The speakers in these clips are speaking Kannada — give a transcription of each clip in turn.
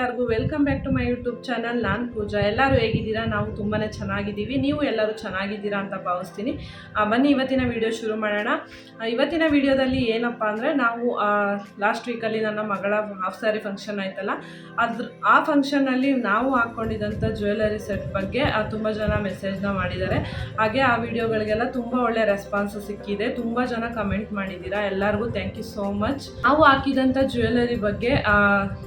ಎಲ್ಲರಿಗೂ welcome back to my YouTube channel. ನಾನು ಪೂಜಾ. ಎಲ್ಲರೂ ಹೇಗಿದ್ದೀರಾ? ನಾವು ತುಂಬಾ ಚೆನ್ನಾಗಿದ್ದೀವಿ. ನೀವು ಎಲ್ಲರೂ ಚೆನ್ನಾಗಿದ್ದೀರಾ ಅಂತ ಭಾವಿಸ್ತೀನಿ. ಬನ್ನಿ, ಇವತ್ತಿನ ವಿಡಿಯೋ ಶುರು ಮಾಡೋಣ. ಇವತ್ತಿನ ವಿಡಿಯೋದಲ್ಲಿ ಏನಪ್ಪ ಅಂದರೆ ನಾವು ಲಾಸ್ಟ್ ವೀಕಲ್ಲಿ ನನ್ನ ಮಗಳ ಹಾಫ್ ಸ್ಯಾರಿ ಫಂಕ್ಷನ್ ಆಯ್ತಲ್ಲ, ಅದ್ರ, ಆ ಫಂಕ್ಷನಲ್ಲಿ ನಾವು ಹಾಕ್ಕೊಂಡಿದ್ದಂಥ ಜ್ಯುವೆಲರಿ ಸೆಟ್ ಬಗ್ಗೆ ತುಂಬ ಜನ ಮೆಸೇಜ್ನ ಮಾಡಿದ್ದಾರೆ. ಹಾಗೆ ಆ ವಿಡಿಯೋಗಳಿಗೆಲ್ಲ ತುಂಬ ಒಳ್ಳೆ ರೆಸ್ಪಾನ್ಸ್ ಸಿಕ್ಕಿದೆ. ತುಂಬ ಜನ ಕಮೆಂಟ್ ಮಾಡಿದ್ದೀರಾ. ಎಲ್ಲರಿಗೂ ಥ್ಯಾಂಕ್ ಯು ಸೋ ಮಚ್ ನಾವು ಹಾಕಿದಂಥ ಜ್ಯುವೆಲರಿ ಬಗ್ಗೆ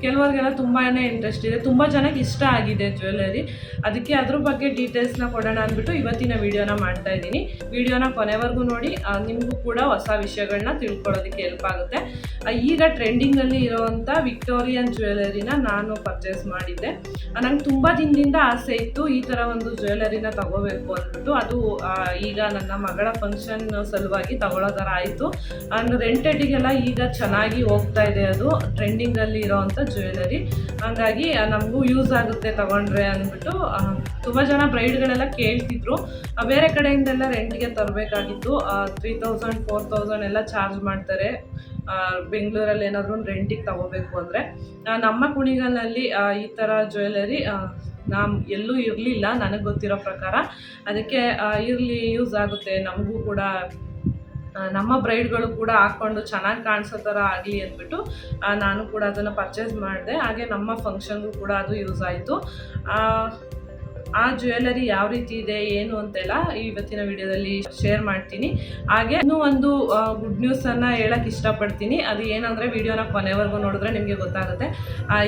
ಕೆಲವ್ರಿಗೆಲ್ಲ ತುಂಬಾ ಇಂಟ್ರೆಸ್ಟ್ ಇದೆ. ತುಂಬ ಜನಕ್ಕೆ ಇಷ್ಟ ಆಗಿದೆ ಜ್ಯುವೆಲ್ಲರಿ ಅದಕ್ಕೆ ಅದ್ರ ಬಗ್ಗೆ ಡೀಟೇಲ್ಸ್ನ ಕೊಡೋಣ ಅಂದ್ಬಿಟ್ಟು ಇವತ್ತಿನ ವಿಡಿಯೋನ ಮಾಡ್ತಾ ಇದ್ದೀನಿ. ವೀಡಿಯೋನ ಕೊನೆವರೆಗೂ ನೋಡಿ ನಿಮಗೂ ಕೂಡ ಹೊಸ ವಿಷಯಗಳನ್ನ ತಿಳ್ಕೊಳ್ಳೋದಕ್ಕೆ ಹೆಲ್ಪ್ ಆಗುತ್ತೆ. ಈಗ ಟ್ರೆಂಡಿಂಗಲ್ಲಿ ಇರೋವಂಥ ವಿಕ್ಟೋರಿಯನ್ ಜ್ಯುವೆಲ್ಲರಿನ ನಾನು ಪರ್ಚೇಸ್ ಮಾಡಿದ್ದೆ. ನಂಗೆ ತುಂಬ ದಿನದಿಂದ ಆಸೆ ಇತ್ತು ಈ ಥರ ಒಂದು ಜ್ಯುವೆಲ್ಲರಿನ ತಗೋಬೇಕು ಅಂದ್ಬಿಟ್ಟು. ಅದು ಈಗ ನನ್ನ ಮಗಳ ಫಂಕ್ಷನ್ ಸಲುವಾಗಿ ತಗೊಳ್ಳೋ ಥರ ಆಯಿತು ಅಂದ್ರೆ ರೆಂಟೆಡಿಗೆಲ್ಲ ಈಗ ಚೆನ್ನಾಗಿ ಹೋಗ್ತಾ ಇದೆ ಅದು. ಟ್ರೆಂಡಿಂಗಲ್ಲಿ ಇರೋವಂಥ ಜ್ಯುವೆಲರಿ ಹಾಗಾಗಿ ನಮಗೂ ಯೂಸ್ ಆಗುತ್ತೆ ತಗೊಂಡ್ರೆ ಅಂದ್ಬಿಟ್ಟು ತುಂಬ ಜನ ಬ್ರೈಡ್ಗಳೆಲ್ಲ ಕೇಳ್ತಿದ್ರು. ಬೇರೆ ಕಡೆಯಿಂದೆಲ್ಲ ರೆಂಟ್ಗೆ ತರಬೇಕಾಗಿತ್ತು. ತ್ರೀ ತೌಸಂಡ್ ಫೋರ್ ತೌಸಂಡ್ ಎಲ್ಲ ಚಾರ್ಜ್ ಮಾಡ್ತಾರೆ. ಬೆಂಗಳೂರಲ್ಲಿ ಏನಾದರೂ ರೆಂಟಿಗೆ ತಗೋಬೇಕು ಅಂದರೆ. ನಮ್ಮ ಕುಣಿಗಲ್ನಲ್ಲಿ ಈ ಥರ ಜ್ಯುವೆಲರಿ ನಾ ಎಲ್ಲೂ ಇರಲಿಲ್ಲ, ನನಗೆ ಗೊತ್ತಿರೋ ಪ್ರಕಾರ. ಅದಕ್ಕೆ ಇರಲಿ ಯೂಸ್ ಆಗುತ್ತೆ. ನಮಗೂ ಕೂಡ ನಮ್ಮ ಬ್ರೈಡ್ಗಳು ಕೂಡ ಹಾಕ್ಕೊಂಡು ಚೆನ್ನಾಗಿ ಕಾಣಿಸೋ ಥರ ಆಗಲಿ ಅಂದ್ಬಿಟ್ಟು ನಾನು ಕೂಡ ಅದನ್ನು ಪರ್ಚೇಸ್ ಮಾಡಿದೆ. ಹಾಗೆ ನಮ್ಮ ಫಂಕ್ಷನ್ಗೂ ಕೂಡ ಅದು ಯೂಸ್ ಆಯಿತು. ಆ ಜ್ಯುವೆಲರಿ ಯಾವ ರೀತಿ ಇದೆ, ಏನು ಅಂತೆಲ್ಲ ಇವತ್ತಿನ ವಿಡಿಯೋದಲ್ಲಿ ಶೇರ್ ಮಾಡ್ತೀನಿ. ಹಾಗೆ ಇನ್ನೂ ಒಂದು ಗುಡ್ ನ್ಯೂಸನ್ನು ಹೇಳಕ್ಕೆ ಇಷ್ಟಪಡ್ತೀನಿ. ಅದು ಏನಂದರೆ ವಿಡಿಯೋನ ಕೊನೆವರೆಗೂ ನೋಡಿದ್ರೆ ನಿಮಗೆ ಗೊತ್ತಾಗುತ್ತೆ.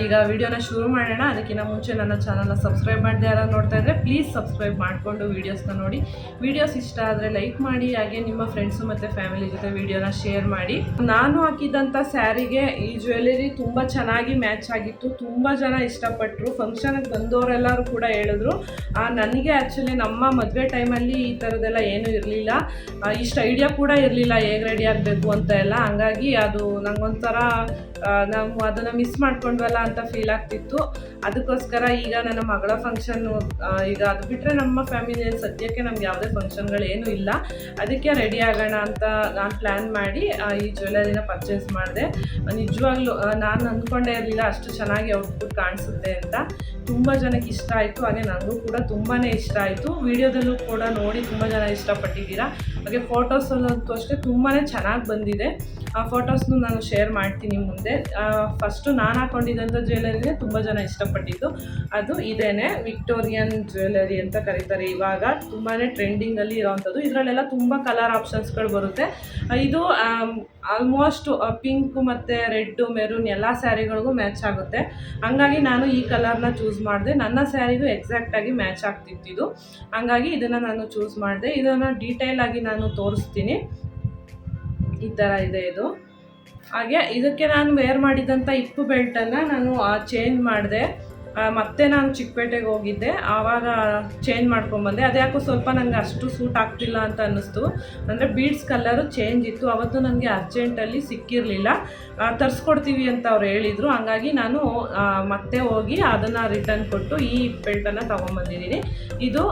ಈಗ ವಿಡಿಯೋನ ಶುರು ಮಾಡೋಣ. ಅದಕ್ಕಿಂತ ಮುಂಚೆ ನನ್ನ ಚಾನಲ್ನ ಸಬ್ಸ್ಕ್ರೈಬ್ ಮಾಡದೆ ಯಾರು ನೋಡ್ತಾ ಇದ್ದರೆ ಪ್ಲೀಸ್ ಸಬ್ಸ್ಕ್ರೈಬ್ ಮಾಡಿಕೊಂಡು ವೀಡಿಯೋಸ್ನ ನೋಡಿ. ವಿಡಿಯೋಸ್ ಇಷ್ಟ ಆದರೆ ಲೈಕ್ ಮಾಡಿ, ಹಾಗೆ ನಿಮ್ಮ ಫ್ರೆಂಡ್ಸು ಮತ್ತು ಫ್ಯಾಮಿಲಿ ಜೊತೆ ವಿಡಿಯೋನ ಶೇರ್ ಮಾಡಿ. ನಾನು ಹಾಕಿದ್ದಂಥ ಸ್ಯಾರಿಗೆ ಈ ಜ್ಯುವೆಲರಿ ತುಂಬ ಚೆನ್ನಾಗಿ ಮ್ಯಾಚ್ ಆಗಿತ್ತು. ತುಂಬ ಜನ ಇಷ್ಟಪಟ್ಟರು ಫಂಕ್ಷನ್ಗೆ ಬಂದವರೆಲ್ಲರೂ ಕೂಡ ಹೇಳಿದ್ರು. ನನಗೆ ಆ್ಯಕ್ಚುಲಿ ನಮ್ಮ ಮದುವೆ ಟೈಮಲ್ಲಿ ಈ ಥರದ್ದೆಲ್ಲ ಏನೂ ಇರಲಿಲ್ಲ. ಇಷ್ಟು ಐಡಿಯಾ ಕೂಡ ಇರಲಿಲ್ಲ ಹೇಗೆ ರೆಡಿ ಆಗಬೇಕು ಅಂತ ಎಲ್ಲ. ಹಂಗಾಗಿ ಅದು ನಂಗೊಂಥರ ಆ, ನಾವು ಅದನ್ನು ಮಿಸ್ ಮಾಡ್ಕೊಂಡ್ವಲ್ಲ ಅಂತ ಫೀಲ್ ಆಗ್ತಿತ್ತು. ಅದಕ್ಕೋಸ್ಕರ ಈಗ ನನ್ನ ಮಗಳ ಫಂಕ್ಷನ್ನು ಈಗ ಅದು ಬಿಟ್ಟರೆ ನಮ್ಮ ಫ್ಯಾಮಿಲಿಯಲ್ಲಿ ಸದ್ಯಕ್ಕೆ ನಮ್ಗೆ ಯಾವುದೇ ಫಂಕ್ಷನ್ಗಳು ಏನೂ ಇಲ್ಲ. ಅದಕ್ಕೆ ರೆಡಿ ಆಗೋಣ ಅಂತ ನಾನು ಪ್ಲ್ಯಾನ್ ಮಾಡಿ ಈ ಜ್ಯುವೆಲರಿನ ಪರ್ಚೇಸ್ ಮಾಡಿದೆ. ನಿಜವಾಗ್ಲೂ ನಾನು ಅಂದ್ಕೊಂಡೇ ಇರಲಿಲ್ಲ ಅಷ್ಟು ಚೆನ್ನಾಗಿ ಔಟ್ಪುಟ್ ಕಾಣಿಸುತ್ತೆ ಅಂತ. ತುಂಬ ಜನಕ್ಕೆ ಇಷ್ಟ ಆಯಿತು, ಹಾಗೆ ನನಗೂ ಕೂಡ ತುಂಬಾ ಇಷ್ಟ ಆಯಿತು. ವಿಡಿಯೋದಲ್ಲೂ ಕೂಡ ನೋಡಿ ತುಂಬ ಜನ ಇಷ್ಟಪಟ್ಟಿದ್ದೀರಾ. ಹಾಗೆ ಫೋಟೋಸಲ್ಲಂತೂ ಅಷ್ಟೇ ತುಂಬಾ ಚೆನ್ನಾಗಿ ಬಂದಿದೆ. ಆ ಫೋಟೋಸ್ನು ನಾನು ಶೇರ್ ಮಾಡ್ತೀನಿ ಮುಂದೆ. ಫಸ್ಟು ನಾನು ಹಾಕೊಂಡಿದ್ದಂಥ ಜ್ಯುವೆಲರಿನೇ ತುಂಬ ಜನ ಇಷ್ಟಪಟ್ಟಿದ್ದು. ಅದು ಇದೇನೆ ವಿಕ್ಟೋರಿಯನ್ ಜ್ಯುವೆಲರಿ ಅಂತ ಕರೀತಾರೆ. ಇವಾಗ ತುಂಬಾ ಟ್ರೆಂಡಿಂಗಲ್ಲಿ ಇರೋವಂಥದ್ದು. ಇದರಲ್ಲೆಲ್ಲ ತುಂಬ ಕಲರ್ ಆಪ್ಷನ್ಸ್ಗಳು ಬರುತ್ತೆ. ಇದು ಆಲ್ಮೋಸ್ಟ್ ಪಿಂಕ್ ಮತ್ತು ರೆಡ್ಡು ಮೆರೂನ್ ಎಲ್ಲ ಸ್ಯಾರಿಗಳಿಗೂ ಮ್ಯಾಚ್ ಆಗುತ್ತೆ. ಹಂಗಾಗಿ ನಾನು ಈ ಕಲರ್ನ ಚೂಸ್ ಮಾಡಿದೆ. ನನ್ನ ಸ್ಯಾರಿಗೂ ಎಕ್ಸಾಕ್ಟಾಗಿ ಮ್ಯಾಚ್ ಆಗ್ತಿತ್ತು ಇದು. ಹಂಗಾಗಿ ಇದನ್ನು ನಾನು ಚೂಸ್ ಮಾಡಿದೆ. ಇದನ್ನು ಡೀಟೇಲಾಗಿ ನಾನು ತೋರಿಸ್ತೀನಿ. ಈ ಥರ ಇದೆ ಇದು. ಹಾಗೆ ಇದಕ್ಕೆ ನಾನು ವೇರ್ ಮಾಡಿದಂಥ ಇಪ್ಪು ಬೆಲ್ಟನ್ನು ನಾನು ಚೇಂಜ್ ಮಾಡಿದೆ. ಮತ್ತೆ ನಾನು ಚಿಕ್ಕಪೇಟೆಗೆ ಹೋಗಿದ್ದೆ. ಆವಾಗ ಚೇಂಜ್ ಮಾಡ್ಕೊಂಬಂದೆ ಅದ್ಯಾಕೋ ಸ್ವಲ್ಪ ನನಗೆ ಅಷ್ಟು ಸೂಟ್ ಆಗ್ತಿಲ್ಲ ಅಂತ ಅನ್ನಿಸ್ತು. ಅಂದರೆ ಬೀಡ್ಸ್ ಕಲ್ಲರು ಚೇಂಜ್ ಇತ್ತು. ಅವತ್ತು ನನಗೆ ಅರ್ಜೆಂಟಲ್ಲಿ ಸಿಕ್ಕಿರಲಿಲ್ಲ. ತರಿಸ್ಕೊಡ್ತೀವಿ ಅಂತ ಅವ್ರು ಹೇಳಿದರು. ಹಂಗಾಗಿ ನಾನು ಮತ್ತೆ ಹೋಗಿ ಅದನ್ನು ರಿಟರ್ನ್ ಕೊಟ್ಟು ಈ ಬೆಲ್ಟನ್ನು ತೊಗೊಂಬಂದಿದ್ದೀನಿ. ಇದು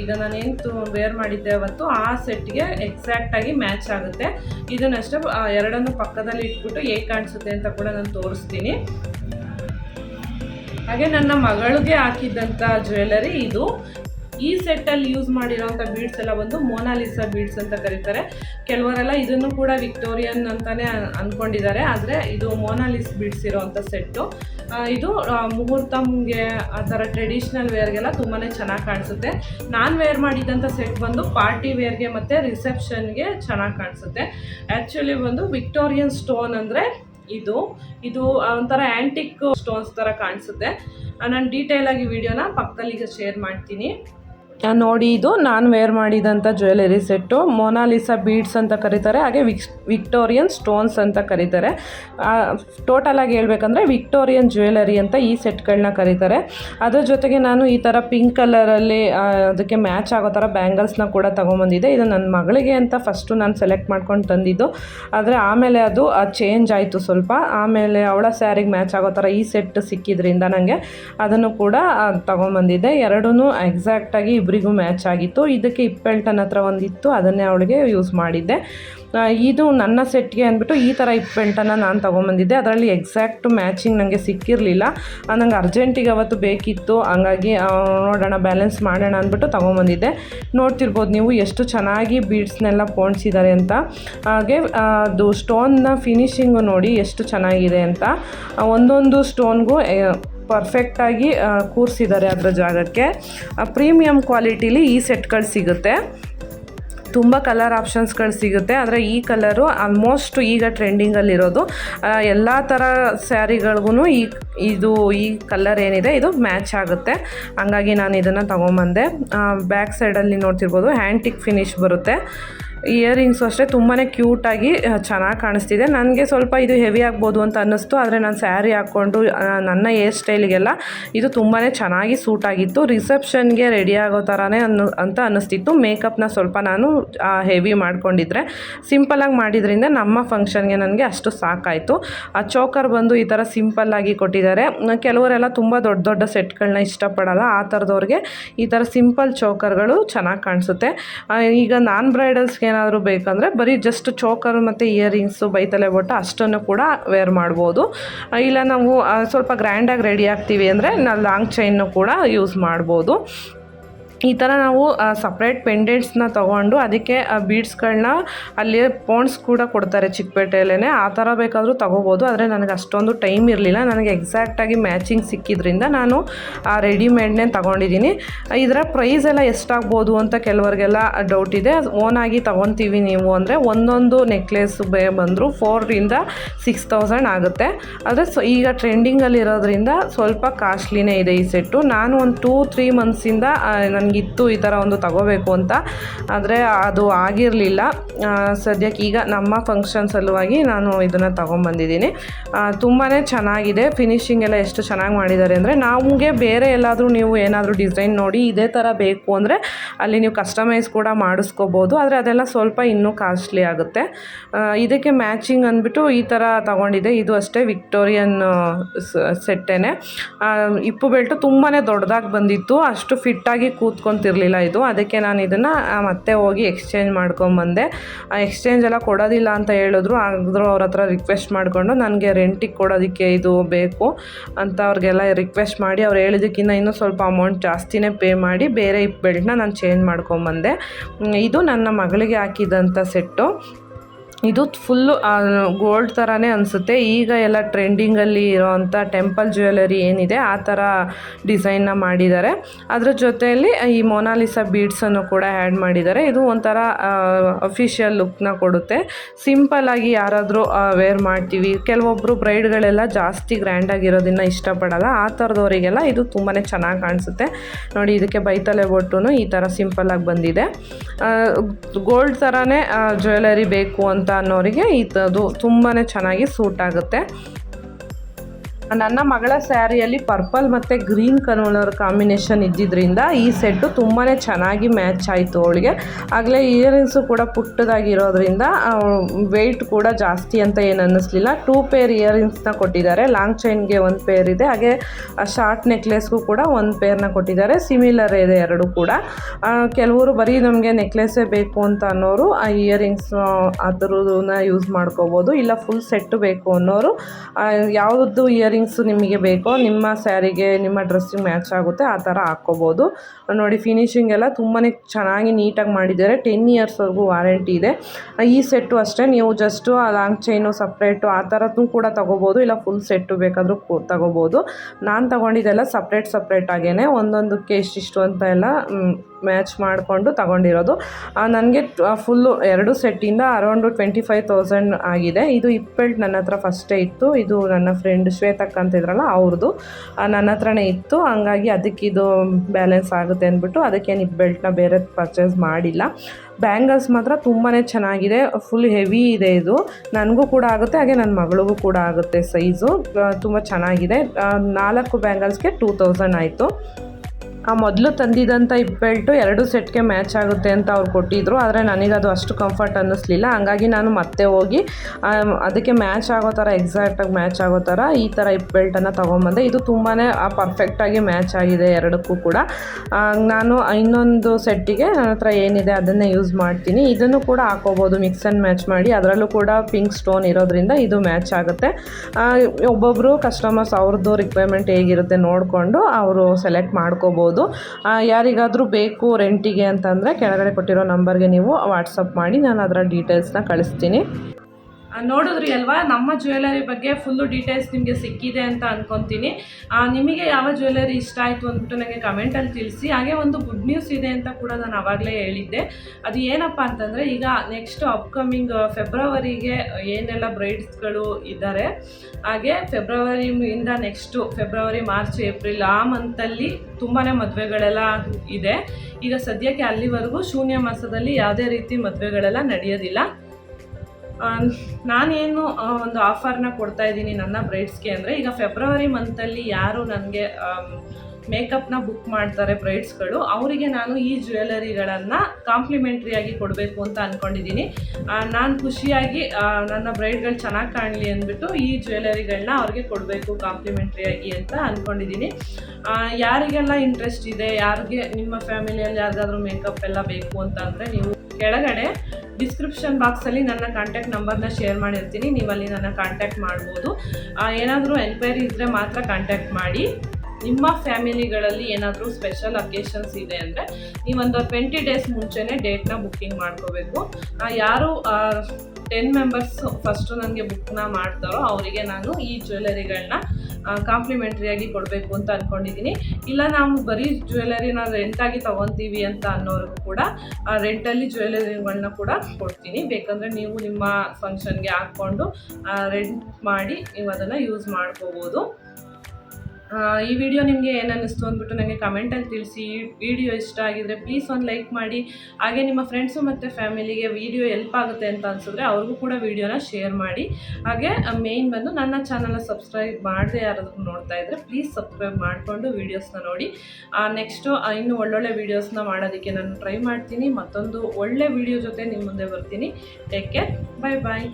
ಈಗ ನಾನೇನು ವೇರ್ ಮಾಡಿದ್ದೆ ಅವತ್ತು, ಆ ಸೆಟ್ಗೆ ಎಕ್ಸಾಕ್ಟಾಗಿ ಮ್ಯಾಚ್ ಆಗುತ್ತೆ. ಇದನ್ನಷ್ಟೇ ಎರಡನ್ನು ಪಕ್ಕದಲ್ಲಿ ಇಟ್ಬಿಟ್ಟು ಹೇಗೆ ಕಾಣಿಸುತ್ತೆ ಅಂತ ಕೂಡ ನಾನು ತೋರಿಸ್ತೀನಿ. ಹಾಗೆ ನನ್ನ ಮಗಳಿಗೆ ಹಾಕಿದ್ದಂಥ ಜ್ಯುವೆಲರಿ ಇದು. ಈ ಸೆಟ್ಟಲ್ಲಿ ಯೂಸ್ ಮಾಡಿರೋಂಥ ಬೀಡ್ಸ್ ಎಲ್ಲ ಬಂದು ಮೋನಾಲಿಸಾ ಬೀಡ್ಸ್ ಅಂತ ಕರೀತಾರೆ. ಕೆಲವರೆಲ್ಲ ಇದನ್ನು ಕೂಡ ವಿಕ್ಟೋರಿಯನ್ ಅಂತಲೇ ಅಂದ್ಕೊಂಡಿದ್ದಾರೆ ಆದರೆ ಇದು ಮೋನಾಲಿಸ್ ಬೀಡ್ಸ್ ಇರೋವಂಥ ಸೆಟ್ಟು ಇದು ಮುಹೂರ್ತಮ್ಗೆ ಆ ಥರ ಟ್ರೆಡಿಷ್ನಲ್ ವೇರ್ಗೆಲ್ಲ ತುಂಬಾ ಚೆನ್ನಾಗಿ ಕಾಣಿಸುತ್ತೆ. ನಾನು ವೇರ್ ಮಾಡಿದ್ದಂಥ ಸೆಟ್ ಬಂದು ಪಾರ್ಟಿ ವೇರ್ಗೆ ಮತ್ತು ರಿಸೆಪ್ಷನ್ಗೆ ಚೆನ್ನಾಗಿ ಕಾಣಿಸುತ್ತೆ. ಆ್ಯಕ್ಚುಲಿ ಬಂದು ವಿಕ್ಟೋರಿಯನ್ ಸ್ಟೋನ್ ಅಂದರೆ ಇದು. ಇದು ಒಂಥರ ಆ್ಯಂಟಿಕ್ ಸ್ಟೋನ್ಸ್ ಥರ ಕಾಣಿಸುತ್ತೆ. ನಾನು ಡೀಟೇಲಾಗಿ ವಿಡಿಯೋನ ಪಕ್ಕದಲ್ಲಿ ಈಗ ಶೇರ್ ಮಾಡ್ತೀನಿ. ನೋಡಿ ಇದು, ನಾನು ವೇರ್ ಮಾಡಿದಂಥ ಜ್ಯುವೆಲರಿ ಸೆಟ್ಟು ಮೊನಾಲಿಸಾ ಬೀಡ್ಸ್ ಅಂತ ಕರೀತಾರೆ, ಹಾಗೆ ವಿಕ್ಸ್ ವಿಕ್ಟೋರಿಯನ್ ಸ್ಟೋನ್ಸ್ ಅಂತ ಕರೀತಾರೆ. ಟೋಟಲಾಗಿ ಹೇಳ್ಬೇಕಂದ್ರೆ ವಿಕ್ಟೋರಿಯನ್ ಜ್ಯುವೆಲರಿ ಅಂತ ಈ ಸೆಟ್ಗಳನ್ನ ಕರೀತಾರೆ. ಅದರ ಜೊತೆಗೆ ನಾನು ಈ ಥರ ಪಿಂಕ್ ಕಲರಲ್ಲಿ ಅದಕ್ಕೆ ಮ್ಯಾಚ್ ಆಗೋ ಥರ ಬ್ಯಾಂಗಲ್ಸ್ನ ಕೂಡ ತೊಗೊಂಬಂದಿದ್ದೆ. ಇದು ನನ್ನ ಮಗಳಿಗೆ ಅಂತ ಫಸ್ಟು ನಾನು ಸೆಲೆಕ್ಟ್ ಮಾಡ್ಕೊಂಡು ತಂದಿದ್ದು. ಆದರೆ ಆಮೇಲೆ ಅದು ಚೇಂಜ್ ಆಯಿತು ಸ್ವಲ್ಪ. ಆಮೇಲೆ ಅವಳ ಸ್ಯಾರಿಗೆ ಮ್ಯಾಚ್ ಆಗೋ ಥರ ಈ ಸೆಟ್ ಸಿಕ್ಕಿದ್ರಿಂದ ನನಗೆ ಅದನ್ನು ಕೂಡ ತೊಗೊಂಬಂದಿದ್ದೆ. ಎರಡೂ ಎಕ್ಸಾಕ್ಟಾಗಿ ಇಬ್ಬರಿಗೂ ಮ್ಯಾಚ್ ಆಗಿತ್ತು. ಇದಕ್ಕೆ ಇಪ್ಪೆಲ್ಟನ್ ಹತ್ರ ಒಂದಿತ್ತು. ಅದನ್ನೇ ಅವಳಿಗೆ ಯೂಸ್ ಮಾಡಿದ್ದೆ. ಇದು ನನ್ನ ಸೆಟ್ಗೆ ಅಂದ್ಬಿಟ್ಟು ಈ ಥರ ಇಪ್ಪೆಂಟನ್ನು ನಾನು ತೊಗೊಂಬಂದಿದ್ದೆ. ಅದರಲ್ಲಿ ಎಕ್ಸಾಕ್ಟ್ ಮ್ಯಾಚಿಂಗ್ ನನಗೆ ಸಿಕ್ಕಿರಲಿಲ್ಲ. ನಂಗೆ ಅರ್ಜೆಂಟಿಗೆ ಅವತ್ತು ಬೇಕಿತ್ತು. ಹಂಗಾಗಿ ನೋಡೋಣ ಬ್ಯಾಲೆನ್ಸ್ ಮಾಡೋಣ ಅಂದ್ಬಿಟ್ಟು ತೊಗೊಂಬಂದಿದ್ದೆ. ನೋಡ್ತಿರ್ಬೋದು ನೀವು ಎಷ್ಟು ಚೆನ್ನಾಗಿ ಬೀಡ್ಸ್ನೆಲ್ಲ ಪೋಣಿಸಿದ್ದಾರೆ ಅಂತ. ಹಾಗೆ ಅದು ಸ್ಟೋನ್ನ ಫಿನಿಶಿಂಗು ನೋಡಿ ಎಷ್ಟು ಚೆನ್ನಾಗಿದೆ ಅಂತ. ಒಂದೊಂದು ಸ್ಟೋನ್ಗೂ ಪರ್ಫೆಕ್ಟಾಗಿ ಕೂರಿಸಿದ್ದಾರೆ ಅದರ ಜಾಗಕ್ಕೆ. ಪ್ರೀಮಿಯಂ ಕ್ವಾಲಿಟಿಲಿ ಈ ಸೆಟ್ಗಳು ಸಿಗುತ್ತೆ. ತುಂಬ ಕಲರ್ ಆಪ್ಷನ್ಸ್ಗಳು ಸಿಗುತ್ತೆ. ಆದರೆ ಈ ಕಲರು ಆಲ್ಮೋಸ್ಟ್ ಈಗ ಟ್ರೆಂಡಿಂಗಲ್ಲಿರೋದು ಎಲ್ಲ ಥರ ಸ್ಯಾರಿಗಳಿಗೂ ಈ, ಇದು ಈ ಕಲರ್ ಏನಿದೆ, ಇದು ಮ್ಯಾಚ್ ಆಗುತ್ತೆ. ಹಂಗಾಗಿ ನಾನು ಇದನ್ನು ತೊಗೊಂಬಂದೆ. ಬ್ಯಾಕ್ ಸೈಡಲ್ಲಿ ನೋಡ್ತಿರ್ಬೋದು ಹ್ಯಾಂಟಿಕ್ ಫಿನಿಶ್ ಬರುತ್ತೆ. ಇಯರಿಂಗ್ಸು ಅಷ್ಟೇ ತುಂಬಾ ಕ್ಯೂಟಾಗಿ ಚೆನ್ನಾಗಿ ಕಾಣಿಸ್ತಿದೆ. ನನಗೆ ಸ್ವಲ್ಪ ಇದು ಹೆವಿ ಆಗ್ಬೋದು ಅಂತ ಅನ್ನಿಸ್ತು, ಆದರೆ ನಾನು ಸ್ಯಾರಿ ಹಾಕ್ಕೊಂಡು ನನ್ನ ಹೇರ್ ಸ್ಟೈಲಿಗೆಲ್ಲ ಇದು ತುಂಬಾ ಚೆನ್ನಾಗಿ ಸೂಟ್ ಆಗಿತ್ತು. ರಿಸೆಪ್ಷನ್ಗೆ ರೆಡಿ ಆಗೋ ಥರನೇ ಅನ್ನು, ಅಂತ ಅನ್ನಿಸ್ತಿತ್ತು. ಮೇಕಪ್ನ ಸ್ವಲ್ಪ ನಾನು ಹೆವಿ ಮಾಡ್ಕೊಂಡಿದ್ರೆ. ಸಿಂಪಲಾಗಿ ಮಾಡಿದ್ರಿಂದ ನಮ್ಮ ಫಂಕ್ಷನ್ಗೆ ನನಗೆ ಅಷ್ಟು ಸಾಕಾಯಿತು. ಆ ಚೋಕರ್ ಬಂದು ಈ ಥರ ಸಿಂಪಲ್ಲಾಗಿ ಕೊಟ್ಟಿದ್ದಾರೆ. ಕೆಲವರೆಲ್ಲ ತುಂಬ ದೊಡ್ಡ ದೊಡ್ಡ ಸೆಟ್ಗಳನ್ನ ಇಷ್ಟಪಡಲ್ಲ. ಆ ಥರದವ್ರಿಗೆ ಈ ಥರ ಸಿಂಪಲ್ ಚೋಕರ್ಗಳು ಚೆನ್ನಾಗಿ ಕಾಣಿಸುತ್ತೆ. ಈಗ ನಾನ್ ಬ್ರೈಡಲ್ಸ್ಗೆ ಏನಾದರೂ ಬೇಕಂದರೆ ಬರೀ ಜಸ್ಟ್ ಚೋಕರ್ ಮತ್ತು ಇಯರಿಂಗ್ಸು ಬೈತಲೆ ಬೊಟ್ಟ ಅಷ್ಟನ್ನು ಕೂಡ ವೇರ್ ಮಾಡ್ಬೋದು. ಇಲ್ಲ ನಾವು ಸ್ವಲ್ಪ ಗ್ರ್ಯಾಂಡಾಗಿ ರೆಡಿ ಆಗ್ತೀವಿ ಅಂದರೆ ನಾವು ಲಾಂಗ್ ಚೈನ್ನು ಕೂಡ ಯೂಸ್ ಮಾಡ್ಬೋದು. ಈ ಥರ ನಾವು ಸಪ್ರೇಟ್ ಪೆಂಡೆಂಟ್ಸ್ನ ತೊಗೊಂಡು ಅದಕ್ಕೆ ಬೀಡ್ಸ್ಗಳನ್ನ ಅಲ್ಲಿ ಪೋಂಡ್ಸ್ ಕೂಡ ಕೊಡ್ತಾರೆ ಚಿಕ್ಕಪೇಟೆಯಲ್ಲೇ ಆ ಥರ ಬೇಕಾದರೂ ತೊಗೋಬೋದು. ಆದರೆ ನನಗೆ ಅಷ್ಟೊಂದು ಟೈಮ್ ಇರಲಿಲ್ಲ. ನನಗೆ ಎಕ್ಸಾಕ್ಟಾಗಿ ಮ್ಯಾಚಿಂಗ್ ಸಿಕ್ಕಿದ್ರಿಂದ ನಾನು, ಆ ರೆಡಿಮೇಡ್ನೇ ತೊಗೊಂಡಿದ್ದೀನಿ. ಇದರ ಪ್ರೈಸ್ ಎಲ್ಲ ಎಷ್ಟಾಗ್ಬೋದು ಅಂತ ಕೆಲವರಿಗೆಲ್ಲ ಡೌಟ್ ಇದೆ. ಓನಾಗಿ ತೊಗೊತೀವಿ ನೀವು ಅಂದರೆ ಒಂದೊಂದು ನೆಕ್ಲೆಸ್ ಬೇ ಬಂದರೂ ಫೋರಿಂದ ಸಿಕ್ಸ್ ತೌಸಂಡ್ ಆಗುತ್ತೆ. ಆದರೆ ಸೊ, ಈಗ ಟ್ರೆಂಡಿಂಗಲ್ಲಿರೋದ್ರಿಂದ ಸ್ವಲ್ಪ ಕಾಸ್ಟ್ಲಿನೇ ಇದೆ ಈ ಸೆಟ್ಟು ನಾನು ಒಂದು ಟೂ ತ್ರೀ ಮಂತ್ಸಿಂದ ನನಗಿತ್ತು ಈ ಥರ ಒಂದು ತಗೋಬೇಕು ಅಂತ. ಆದರೆ ಅದು ಆಗಿರಲಿಲ್ಲ. ಸದ್ಯಕ್ಕೆ ಈಗ ನಮ್ಮ ಫಂಕ್ಷನ್ ಸಲುವಾಗಿ ನಾನು ಇದನ್ನು ತೊಗೊಂಬಂದಿದ್ದೀನಿ. ತುಂಬಾ ಚೆನ್ನಾಗಿದೆ. ಫಿನಿಶಿಂಗ್ ಎಲ್ಲ ಎಷ್ಟು ಚೆನ್ನಾಗಿ ಮಾಡಿದ್ದಾರೆ ಅಂದರೆ ನಮಗೆ ಬೇರೆ ಎಲ್ಲಾದರೂ ನೀವು ಏನಾದರೂ ಡಿಸೈನ್ ನೋಡಿ ಇದೇ ಥರ ಬೇಕು ಅಂದರೆ ಅಲ್ಲಿ ನೀವು ಕಸ್ಟಮೈಸ್ ಕೂಡ ಮಾಡಿಸ್ಕೋಬೋದು. ಆದರೆ ಅದೆಲ್ಲ ಸ್ವಲ್ಪ ಇನ್ನೂ ಕಾಸ್ಟ್ಲಿ ಆಗುತ್ತೆ. ಇದಕ್ಕೆ ಮ್ಯಾಚಿಂಗ್ ಅಂದ್ಬಿಟ್ಟು ಈ ಥರ ತಗೊಂಡಿದೆ ಇದು ಅಷ್ಟೇ ವಿಕ್ಟೋರಿಯನ್ ಸೆಟ್ಟೇನೆ. ಇಪ್ಪು ಬೆಲ್ಟು ತುಂಬಾ ದೊಡ್ಡದಾಗಿ ಬಂದಿತ್ತು. ಅಷ್ಟು ಫಿಟ್ಟಾಗಿ ಕೂತ್ಕೊಂತಿರ್ಲಿಲ್ಲ ಇದು. ಅದಕ್ಕೆ ನಾನು ಇದನ್ನು ಮತ್ತೆ ಹೋಗಿ ಎಕ್ಸ್ಚೇಂಜ್ ಮಾಡ್ಕೊಂಬಂದೆ. ಎಕ್ಸ್ಚೇಂಜ್ ಎಲ್ಲ ಕೊಡೋದಿಲ್ಲ ಅಂತ ಹೇಳಿದ್ರು. ಆದರೂ ಅವ್ರ ಹತ್ರ ರಿಕ್ವೆಸ್ಟ್ ಮಾಡಿಕೊಂಡು ನನಗೆ ರೆಂಟಿಗೆ ಕೊಡೋದಕ್ಕೆ ಇದು ಬೇಕು ಅಂತ ಅವ್ರಿಗೆಲ್ಲ ರಿಕ್ವೆಸ್ಟ್ ಮಾಡಿ ಅವ್ರು ಹೇಳಿದ್ದಕ್ಕಿಂತ ಇನ್ನೂ ಸ್ವಲ್ಪ ಅಮೌಂಟ್ ಜಾಸ್ತಿನೇ ಪೇ ಮಾಡಿ ಬೇರೆ ಬೆಲ್ಟ್ನ ನಾನು ಚೇಂಜ್ ಮಾಡ್ಕೊಂಬಂದೆ. ಇದು ನನ್ನ ಮಗಳಿಗೆ ಹಾಕಿದಂಥ ಸೆಟ್ಟು ಇದು ಫುಲ್ಲು ಗೋಲ್ಡ್ ಥರನೇ ಅನಿಸುತ್ತೆ. ಈಗ ಎಲ್ಲ ಟ್ರೆಂಡಿಂಗಲ್ಲಿ ಇರೋವಂಥ ಟೆಂಪಲ್ ಜ್ಯುವೆಲರಿ ಏನಿದೆ, ಆ ಥರ ಡಿಸೈನ್ನ ಮಾಡಿದ್ದಾರೆ. ಅದ್ರ ಜೊತೆಯಲ್ಲಿ ಈ ಮೊನಾಲಿಸಾ ಬೀಡ್ಸನ್ನು ಕೂಡ ಆ್ಯಡ್ ಮಾಡಿದ್ದಾರೆ. ಇದು ಒಂಥರ ಅಫಿಷಿಯಲ್ ಲುಕ್ನ ಕೊಡುತ್ತೆ. ಸಿಂಪಲ್ಲಾಗಿ ಯಾರಾದರೂ ವೇರ್ ಮಾಡ್ತೀವಿ. ಕೆಲವೊಬ್ಬರು ಬ್ರೈಡ್ಗಳೆಲ್ಲ ಜಾಸ್ತಿ ಗ್ರ್ಯಾಂಡಾಗಿರೋದನ್ನ ಇಷ್ಟಪಡಲ್ಲ. ಆ ಥರದವರಿಗೆಲ್ಲ ಇದು ತುಂಬಾ ಚೆನ್ನಾಗಿ ಕಾಣಿಸುತ್ತೆ. ನೋಡಿ, ಇದಕ್ಕೆ ಬೈತಲೆ ಬೊಟ್ಟು ಈ ಥರ ಸಿಂಪಲ್ಲಾಗಿ ಬಂದಿದೆ. ಗೋಲ್ಡ್ ಥರನೇ ಜ್ಯುವೆಲರಿ ಬೇಕು ಅಂತ ಅನ್ನೋರಿಗೆ ಇದು ತುಂಬಾ ಚೆನ್ನಾಗಿ ಸೂಟ್ ಆಗುತ್ತೆ. ನನ್ನ ಮಗಳ ಸ್ಯಾರಿಯಲ್ಲಿ ಪರ್ಪಲ್ ಮತ್ತು ಗ್ರೀನ್ ಕಲರ್ ಕಾಂಬಿನೇಷನ್ ಇದ್ದಿದ್ದರಿಂದ ಈ ಸೆಟ್ಟು ತುಂಬಾ ಚೆನ್ನಾಗಿ ಮ್ಯಾಚ್ ಆಯಿತು ಅವಳಿಗೆ. ಆಗಲೇ ಇಯರಿಂಗ್ಸು ಕೂಡ ಪುಟ್ಟದಾಗಿರೋದ್ರಿಂದ ವೆಯ್ಟ್ ಕೂಡ ಜಾಸ್ತಿ ಅಂತ ಏನು ಅನ್ನಿಸ್ಲಿಲ್ಲ. ಟೂ ಪೇರ್ ಇಯರಿಂಗ್ಸ್ನ ಕೊಟ್ಟಿದ್ದಾರೆ. ಲಾಂಗ್ ಚೈನ್ಗೆ ಒಂದು ಪೇರ್ ಇದೆ. ಹಾಗೆ ಶಾರ್ಟ್ ನೆಕ್ಲೆಸ್ಗೂ ಕೂಡ ಒಂದು ಪೇರ್ನ ಕೊಟ್ಟಿದ್ದಾರೆ. ಸಿಮಿಲರ್ ಇದೆ ಎರಡು ಕೂಡ. ಕೆಲವರು ಬರೀ ನಮಗೆ ನೆಕ್ಲೆಸ್ಸೇ ಬೇಕು ಅಂತ ಅನ್ನೋರು, ಆ, ಇಯರಿಂಗ್ಸ್ ಅದರನ್ನ ಯೂಸ್ ಮಾಡ್ಕೋಬೋದು. ಇಲ್ಲ ಫುಲ್ ಸೆಟ್ಟು ಬೇಕು ಅನ್ನೋರು ಯಾವುದು ಯಾವುದು ಇಯರಿಂಗ್ಸು ನಿಮಗೆ ಬೇಕೋ, ನಿಮ್ಮ ಸ್ಯಾರಿಗೆ, ನಿಮ್ಮ ಡ್ರೆಸ್ಸಿಗೆ ಮ್ಯಾಚ್ ಆಗುತ್ತೆ, ಆ ಥರ ಹಾಕ್ಕೋಬೋದು. ನೋಡಿ, ಫಿನಿಶಿಂಗ್ ಎಲ್ಲ ತುಂಬಾ ಚೆನ್ನಾಗಿ ನೀಟಾಗಿ ಮಾಡಿದ್ದಾರೆ. ಟೆನ್ ಇಯರ್ಸ್ವರೆಗೂ ವಾರಂಟಿ ಇದೆ. ಈ ಸೆಟ್ಟು ಅಷ್ಟೇ, ನೀವು ಜಸ್ಟು ಆ ಲಾಂಗ್ ಚೈನು ಸಪ್ರೇಟು ಆ ಥರದ್ದು ಕೂಡ ತೊಗೋಬೋದು, ಇಲ್ಲ ಫುಲ್ ಸೆಟ್ಟು ಬೇಕಾದರೂ ತಗೋಬೋದು. ನಾನು ತಗೊಂಡಿದ್ದೆಲ್ಲ ಸಪ್ರೇಟ್ ಸಪ್ರೇಟ್ ಆಗೇ ಒಂದೊಂದಕ್ಕೆ ಇಷ್ಟಿಷ್ಟು ಅಂತ ಎಲ್ಲ ಮ್ಯಾಚ್ ಮಾಡಿಕೊಂಡು ತಗೊಂಡಿರೋದು. ನನಗೆ ಫುಲ್ಲು ಎರಡು ಸೆಟ್ಟಿಂದ ಅರೌಂಡು ಟ್ವೆಂಟಿ ಫೈವ್ ತೌಸಂಡ್ ಆಗಿದೆ. ಇದು ಇಪ್ಪೆಲ್ಟ್ ನನ್ನ ಹತ್ರ ಫಸ್ಟೇ ಇತ್ತು. ಇದು ನನ್ನ ಫ್ರೆಂಡ್ ಶ್ವೇತಕ್ ಅಂತ ಇದ್ರಲ್ಲ ಅವ್ರದ್ದು ನನ್ನ ಹತ್ರನೇ ಇತ್ತು. ಹಂಗಾಗಿ ಇದು ಬ್ಯಾಲೆನ್ಸ್ ಆಗುತ್ತೆ ಅಂದ್ಬಿಟ್ಟು ಅದಕ್ಕೇನು ಇಪ್ಪೆಲ್ಟ್ನ ಬೇರೆ ಪರ್ಚೇಸ್ ಮಾಡಿಲ್ಲ. ಬ್ಯಾಂಗಲ್ಸ್ ಮಾತ್ರ ತುಂಬಾ ಚೆನ್ನಾಗಿದೆ. ಫುಲ್ ಹೆವಿ ಇದೆ ಇದು. ನನಗೂ ಕೂಡ ಆಗುತ್ತೆ, ಹಾಗೆ ನನ್ನ ಮಗಳಿಗೂ ಕೂಡ ಆಗುತ್ತೆ ಸೈಜು ತುಂಬ ಚೆನ್ನಾಗಿದೆ. ನಾಲ್ಕು ಬ್ಯಾಂಗಲ್ಸ್ಗೆ ಟೂ ತೌಸಂಡ್ ಆಯಿತು. ಆ ಮೊದಲು ತಂದಿದ್ದಂಥ ಈ ಬೆಲ್ಟು ಎರಡು ಸೆಟ್ಗೆ ಮ್ಯಾಚ್ ಆಗುತ್ತೆ ಅಂತ ಅವ್ರು ಕೊಟ್ಟಿದ್ರು. ಆದರೆ ಅದು ಅಷ್ಟು ಕಂಫರ್ಟ್ ಅನ್ನಿಸ್ಲಿಲ್ಲ. ಹಾಗಾಗಿ ನಾನು ಮತ್ತೆ ಹೋಗಿ ಅದಕ್ಕೆ ಮ್ಯಾಚ್ ಆಗೋ ಥರ ಎಕ್ಸಾಕ್ಟಾಗಿ ಮ್ಯಾಚ್ ಆಗೋ ಥರ ಈ ಥರ ಇಪ್ ಬೆಲ್ಟನ್ನು ತೊಗೊಂಬಂದೆ. ಇದು ತುಂಬಾ ಪರ್ಫೆಕ್ಟಾಗಿ ಮ್ಯಾಚ್ ಆಗಿದೆ ಎರಡಕ್ಕೂ ಕೂಡ. ನಾನು ಇನ್ನೊಂದು ಸೆಟ್ಟಿಗೆ ನನ್ನ ಹತ್ರ ಏನಿದೆ ಅದನ್ನೇ ಯೂಸ್ ಮಾಡ್ತೀನಿ. ಇದನ್ನು ಕೂಡ ಹಾಕೋಬೋದು ಮಿಕ್ಸ್ ಆ್ಯಂಡ್ ಮ್ಯಾಚ್ ಮಾಡಿ. ಅದರಲ್ಲೂ ಕೂಡ ಪಿಂಕ್ ಸ್ಟೋನ್ ಇರೋದ್ರಿಂದ ಇದು ಮ್ಯಾಚ್ ಆಗುತ್ತೆ. ಒಬ್ಬೊಬ್ಬರು ಕಸ್ಟಮರ್ಸ್ ಅವ್ರದ್ದು ರಿಕ್ವೈರ್ಮೆಂಟ್ ಹೇಗಿರುತ್ತೆ ನೋಡಿಕೊಂಡು ಅವರು ಸೆಲೆಕ್ಟ್ ಮಾಡ್ಕೋಬೋದು. ಆ, ಯಾರಿಗಾದರೂ ಬೇಕು ರೆಂಟಿಗೆ ಅಂತಂದರೆ ಕೆಳಗಡೆ ಕೊಟ್ಟಿರೋ ನಂಬರ್ಗೆ ನೀವು ವಾಟ್ಸಪ್ ಮಾಡಿ ನಾನು ಅದರ ಡೀಟೇಲ್ಸ್ನ ಕಳಿಸ್ತೀನಿ. ನೋಡಿದ್ರಿ ಅಲ್ವಾ? ನಮ್ಮ ಜ್ಯುವೆಲರಿ ಬಗ್ಗೆ ಫುಲ್ಲು ಡೀಟೇಲ್ಸ್ ನಿಮಗೆ ಸಿಕ್ಕಿದೆ ಅಂತ ಅಂದ್ಕೊತೀನಿ ನಿಮಗೆ ಯಾವ ಜ್ಯುವೆಲರಿ ಇಷ್ಟ ಆಯಿತು ಅಂದ್ಬಿಟ್ಟು ನನಗೆ ಕಮೆಂಟಲ್ಲಿ ತಿಳಿಸಿ. ಹಾಗೆ ಒಂದು ಗುಡ್ ನ್ಯೂಸ್ ಇದೆ ಅಂತ ಕೂಡ ನಾನು ಆವಾಗಲೇ ಹೇಳಿದ್ದೆ. ಅದು ಏನಪ್ಪ ಅಂತಂದರೆ, ಈಗ ನೆಕ್ಸ್ಟ್ ಅಪ್ಕಮಿಂಗ್ ಫೆಬ್ರವರಿಗೆ ಏನೆಲ್ಲ ಬ್ರೈಡ್ಸ್ಗಳು ಇದ್ದಾರೆ, ಹಾಗೆ ಫೆಬ್ರವರಿಯಿಂದ ನೆಕ್ಸ್ಟು ಫೆಬ್ರವರಿ ಮಾರ್ಚ್ ಏಪ್ರಿಲ್ ಆ ಮಂತಲ್ಲಿ ತುಂಬಾ ಮದುವೆಗಳೆಲ್ಲ ಇದೆ. ಈಗ ಸದ್ಯಕ್ಕೆ ಅಲ್ಲಿವರೆಗೂ ಶೂನ್ಯ ಮಾಸದಲ್ಲಿ ಯಾವುದೇ ರೀತಿ ಮದುವೆಗಳೆಲ್ಲ ನಡೆಯೋದಿಲ್ಲ. ನಾನೇನು ಒಂದು ಆಫರ್ನ ಕೊಡ್ತಾ ಇದ್ದೀನಿ ನನ್ನ ಬ್ರೈಡ್ಸ್ಗೆ ಅಂದರೆ, ಈಗ ಫೆಬ್ರವರಿ ಮಂತಲ್ಲಿ ಯಾರು ನನಗೆ ಮೇಕಪ್ನ ಬುಕ್ ಮಾಡ್ತಾರೆ ಬ್ರೈಡ್ಸ್ಗಳು, ಅವರಿಗೆ ನಾನು ಈ ಜ್ಯುವೆಲರಿಗಳನ್ನು ಕಾಂಪ್ಲಿಮೆಂಟ್ರಿಯಾಗಿ ಕೊಡಬೇಕು ಅಂತ ಅಂದ್ಕೊಂಡಿದ್ದೀನಿ ನಾನು ಖುಷಿಯಾಗಿ ನನ್ನ ಬ್ರೈಡ್ಗಳು ಚೆನ್ನಾಗಿ ಕಾಣಲಿ ಅಂದ್ಬಿಟ್ಟು ಈ ಜ್ಯುವೆಲರಿಗಳನ್ನ ಅವ್ರಿಗೆ ಕೊಡಬೇಕು ಕಾಂಪ್ಲಿಮೆಂಟ್ರಿಯಾಗಿ ಅಂತ ಅಂದ್ಕೊಂಡಿದ್ದೀನಿ ಯಾರಿಗೆಲ್ಲ ಇಂಟ್ರೆಸ್ಟ್ ಇದೆ, ಯಾರಿಗೆ ನಿಮ್ಮ ಫ್ಯಾಮಿಲಿಯಲ್ಲಿ ಯಾರಿಗಾದರೂ ಮೇಕಪ್ ಎಲ್ಲ ಬೇಕು ಅಂತಂದರೆ ನೀವು ಕೆಳಗಡೆ ಡಿಸ್ಕ್ರಿಪ್ಷನ್ ಬಾಕ್ಸಲ್ಲಿ ನನ್ನ ಕಾಂಟ್ಯಾಕ್ಟ್ ನಂಬರ್ನ ಶೇರ್ ಮಾಡಿರ್ತೀನಿ. ನೀವು ಅಲ್ಲಿ ನನ್ನ ಕಾಂಟ್ಯಾಕ್ಟ್ ಮಾಡ್ಬೋದು. ಏನಾದರೂ ಎನ್ಕ್ವೈರಿ ಇದ್ದರೆ ಮಾತ್ರ ಕಾಂಟ್ಯಾಕ್ಟ್ ಮಾಡಿ. ನಿಮ್ಮ ಫ್ಯಾಮಿಲಿಗಳಲ್ಲಿ ಏನಾದರೂ ಸ್ಪೆಷಲ್ ಅಕೇಶನ್ಸ್ ಇದೆ ಅಂದರೆ ನೀವೊಂದು ಟ್ವೆಂಟಿ ಡೇಸ್ ಮುಂಚೆನೇ ಡೇಟ್ನ ಬುಕ್ಕಿಂಗ್ ಮಾಡ್ಕೋಬೇಕು. ಆ, ಯಾರು ಟೆನ್ ಮೆಂಬರ್ಸ್ ಫಸ್ಟು ನನಗೆ ಬುಕ್ನ ಮಾಡ್ತಾರೋ ಅವರಿಗೆ ನಾನು ಈ ಜ್ಯುವೆಲರಿಗಳನ್ನ ಕಾಂಪ್ಲಿಮೆಂಟ್ರಿಯಾಗಿ ಕೊಡಬೇಕು ಅಂತ ಅಂದ್ಕೊಂಡಿದ್ದೀನಿ ಇಲ್ಲ ನಾವು ಬರೀ ಜ್ಯುವೆಲರಿನ ರೆಂಟಾಗಿ ತೊಗೊತೀವಿ ಅಂತ ಅನ್ನೋರಿಗೂ ಕೂಡ ರೆಂಟಲ್ಲಿ ಜ್ಯುವೆಲರಿಗಳನ್ನ ಕೂಡ ಕೊಡ್ತೀನಿ. ಬೇಕಂದರೆ ನೀವು ನಿಮ್ಮ ಫಂಕ್ಷನ್ಗೆ ಹಾಕ್ಕೊಂಡು ರೆಂಟ್ ಮಾಡಿ ನೀವು ಅದನ್ನು ಯೂಸ್ ಮಾಡ್ಕೋಬೋದು. ಆ, ಈ ವಿಡಿಯೋ ನಿಮಗೆ ಏನು ಅನ್ನಿಸ್ತು ಅಂದ್ಬಿಟ್ಟು ನನಗೆ ಕಮೆಂಟಲ್ಲಿ ತಿಳಿಸಿ. ಈ ವಿಡಿಯೋ ಇಷ್ಟ ಆಗಿದ್ರೆ ಪ್ಲೀಸ್ ಒಂದು ಲೈಕ್ ಮಾಡಿ. ಹಾಗೆ ನಿಮ್ಮ ಫ್ರೆಂಡ್ಸು ಮತ್ತು ಫ್ಯಾಮಿಲಿಗೆ ವಿಡಿಯೋ ಎಲ್ಪ್ ಆಗುತ್ತೆ ಅಂತ ಅನಿಸಿದ್ರೆ ಅವ್ರಿಗೂ ಕೂಡ ವಿಡಿಯೋನ ಶೇರ್ ಮಾಡಿ. ಹಾಗೆ ಮೇಯ್ನ್ ಬಂದು ನನ್ನ ಚಾನಲ್ನ ಸಬ್ಸ್ಕ್ರೈಬ್ ಮಾಡದೆ ಯಾರಾದರೂ ನೋಡ್ತಾ ಇದ್ದರೆ ಪ್ಲೀಸ್ ಸಬ್ಸ್ಕ್ರೈಬ್ ಮಾಡಿಕೊಂಡು ವೀಡಿಯೋಸ್ನ ನೋಡಿ. ನೆಕ್ಸ್ಟು ಇನ್ನೂ ಒಳ್ಳೊಳ್ಳೆ ವೀಡಿಯೋಸ್ನ ಮಾಡೋದಕ್ಕೆ ನಾನು ಟ್ರೈ ಮಾಡ್ತೀನಿ. ಮತ್ತೊಂದು ಒಳ್ಳೆ ವಿಡಿಯೋ ಜೊತೆ ನಿಮ್ಮ ಮುಂದೆ ಬರ್ತೀನಿ. ಟೇಕ್ ಕೇರ್ ಬಾಯ್ ಬಾಯ್